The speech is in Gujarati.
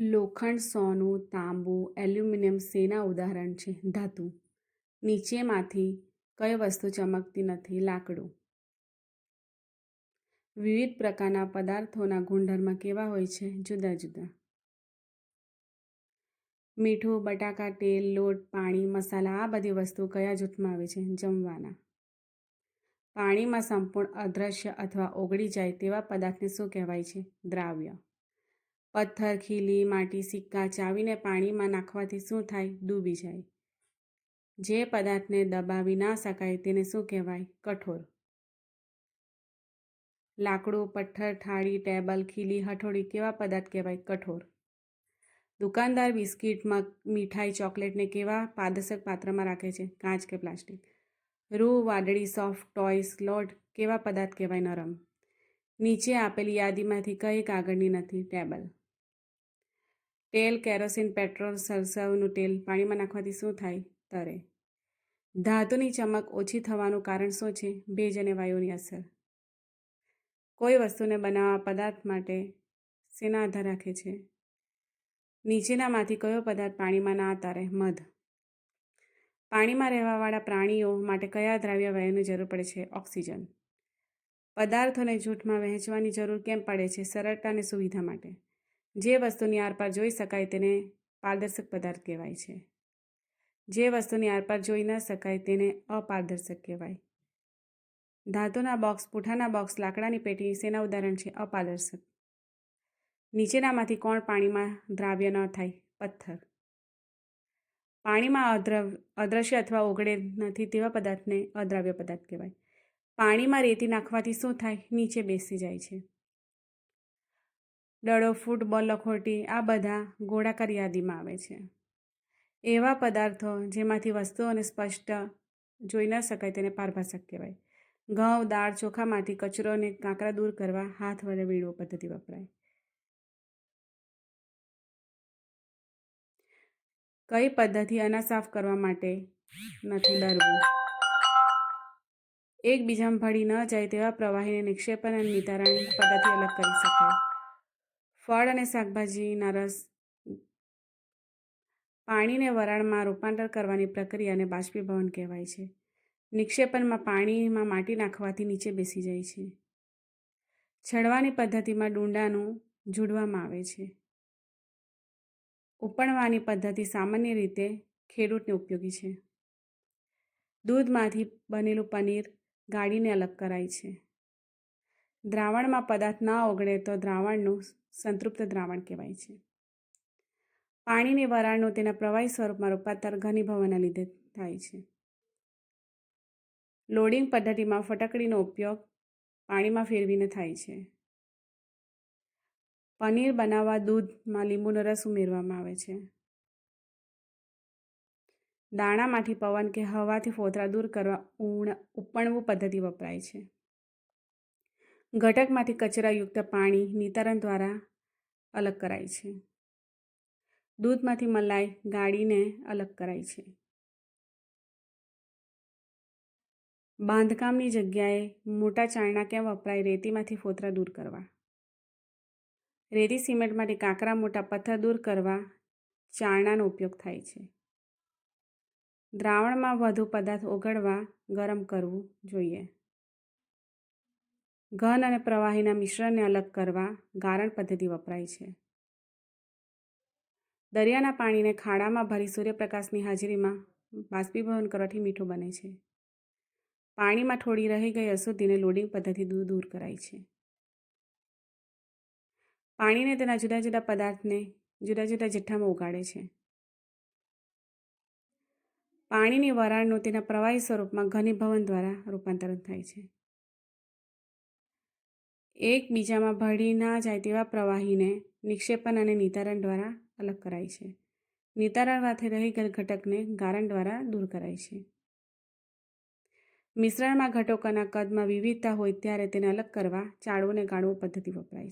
લોખંડ, સોનું, તાંબુ, એલ્યુમિનિયમ શેના ઉદાહરણ છે. ધાતુ. નીચેમાંથી કઈ વસ્તુ ચમકતી નથી? લાકડું. વિવિધ પ્રકારના પદાર્થોના ગુણધર્મ કેવા હોય છે? જુદા જુદા. મીઠું, બટાકા, તેલ, લોટ, પાણી, મસાલા, આ બધી વસ્તુઓ કયા જૂથમાં આવે છે? જમવાના. પાણીમાં સંપૂર્ણ અદ્રશ્ય અથવા ઓગળી જાય તેવા પદાર્થને શું કહેવાય છે? દ્રાવ્ય. પથ્થર ખીલી, માટી સિક્કા ચાવીને પાણીમાં નાખવાથી શું થાય? ડૂબી જાય. જે પદાર્થને દબાવી ના શકાય તેને શું કહેવાય? કઠોર. લાકડું, પથ્થર, થાળી, ટેબલ, ખીલી, હથોડી કેવા પદાર્થ કહેવાય? કઠોર. દુકાનદાર બિસ્કિટમાં મીઠાઈ, ચોકલેટને કેવા પાદર્શક પાત્રમાં રાખે છે? કાચ કે પ્લાસ્ટિક. રૂ, વાદળી, સોફ્ટ ટોયસ, લોટ કેવા પદાર્થ કહેવાય? નરમ. નીચે આપેલી યાદીમાંથી કઈ કાગળની નથી. ટેબલ. તેલ, કેરોસીન, પેટ્રોલ, સરસવનું તેલ પાણીમાં નાખવાથી શું થાય? તરે. ધાતુની ચમક ઓછી થવાનું કારણ શું છે? ભેજ અને વાયુની અસર. કોઈ વસ્તુને બનાવવા પદાર્થ માટે શેના આધાર રાખે છે? નીચેનામાંથી કયો પદાર્થ પાણીમાં ના તારે? મધ. પાણીમાં રહેવાવાળા પ્રાણીઓ માટે કયા દ્રાવ્ય વાયુની જરૂર પડે છે? ઓક્સિજન. પદાર્થોને જૂઠમાં વહેંચવાની જરૂર કેમ પડે છે? સરળતા અને સુવિધા માટે. જે વસ્તુની આરપાર જોઈ શકાય તેને પારદર્શક પદાર્થ કહેવાય છે. જે વસ્તુની આરપાર જોઈ ન શકાય તેને અપારદર્શક કહેવાય. ધાતુના બોક્સ, પૂઠાના બોક્સ, લાકડાની પેટી સેના ઉદાહરણ છે? અપારદર્શક. નીચેનામાંથી કોણ પાણીમાં દ્રાવ્ય ન થાય? પથ્થર. પાણીમાં અદ્રવ, અદ્રશ્ય અથવા ઓગળે નથી તેવા પદાર્થને અદ્રાવ્ય પદાર્થ કહેવાય. પાણીમાં રેતી નાખવાથી શું થાય? નીચે બેસી જાય છે. દડો ફૂટબોલ લખોટી, આ બધા ગોળાકાર યાદીમાં આવે છે. એવા પદાર્થો જેમાંથી વસ્તુઓને સ્પષ્ટ જોઈ ન શકાય તેને પારભાષક કહેવાય. ઘઉં, દાળ, ચોખામાંથી કચરો અને કાંકરા દૂર કરવા હાથ વડે વીણવો પદ્ધતિ વપરાય. કઈ પદ્ધતિ અનાજ સાફ કરવા માટે નથી ડરવું? એકબીજામાં ભળી ન જાય તેવા પ્રવાહીને નિક્ષેપણ અને નિતારણ પદ્ધતિ અલગ કરી શકાય. ફળ અને શાકભાજીના રસ પાણીને વરાળમાં રૂપાંતર કરવાની પ્રક્રિયાને બાષ્પીભવન કહેવાય છે. નિક્ષેપણમાં પાણીમાં માટી નાખવાથી નીચે બેસી જાય છે. છડવાની પદ્ધતિમાં ડુંડાનું જોડવામાં આવે છે. ઉપણવાની પદ્ધતિ સામાન્ય રીતે ખેડૂતને ઉપયોગી છે. દૂધમાંથી બનેલું પનીર ગાળીને અલગ કરાય છે. દ્રાવણમાં પદાર્થ ના ઓગળે તો દ્રાવણનું સંતૃપ્ત દ્રાવણ કહેવાય છે. પાણીની વરાળનું તેના પ્રવાહી સ્વરૂપમાં રૂપાંતર ઘનીભવનના લીધે થાય છે. લોડિંગ પદ્ધતિમાં ફટકડીનો ઉપયોગ પાણીમાં ફેરવીને થાય છે. પનીર બનાવવા દૂધમાં લીંબુનો રસ ઉમેરવામાં આવે છે. દાણામાંથી પવન કે હવાથી ફોતરા દૂર કરવા ઉણ, ઉપણવું પદ્ધતિ વપરાય છે. ઘટકમાંથી કચરાયુક્ત પાણી નિતારણ દ્વારા અલગ કરાય છે. દૂધમાંથી મલાઈ ગાળીને અલગ કરાય છે. બાંધકામની જગ્યાએ મોટા ચારણા કેમ વપરાય રેતીમાંથી ફોતરા દૂર કરવા. રેતી સિમેન્ટમાંથી કાંકરા મોટા પથ્થર દૂર કરવા ચારણાનો ઉપયોગ થાય છે. દ્રાવણમાં વધુ પદાર્થ ઓગળવા ગરમ કરવું જોઈએ. ઘન અને પ્રવાહીના મિશ્રણને અલગ કરવા ગારણ પદ્ધતિ વપરાય છે. દરિયાના પાણીને ખાડામાં ભરી સૂર્યપ્રકાશની હાજરીમાં બાષ્પીભવન કરવાથી મીઠું બને છે. પાણીમાં થોડી રહી ગઈ અશુદ્ધિને લોડિંગ પદ્ધતિ દૂર દૂર કરાય છે. પાણીને તેના જુદા જુદા પદાર્થને જુદા જુદા જથ્થામાં ઉગાડે છે. પાણીની વરાળનું તેના પ્રવાહી સ્વરૂપમાં ઘનીભવન દ્વારા રૂપાંતરણ થાય છે. એકબીજામાં ભળી ના જાય તેવા પ્રવાહીને નિક્ષેપણ અને નિતારણ દ્વારા અલગ કરાય છે. નિતારણ સાથે રહી ગયેલ ઘટકને ગારણ દ્વારા દૂર કરાય છે. મિશ્રણમાં ઘટકોના કદમાં વિવિધતા હોય ત્યારે તેને અલગ કરવા ચાળવું અને ગાળવું પદ્ધતિ વપરાય છે.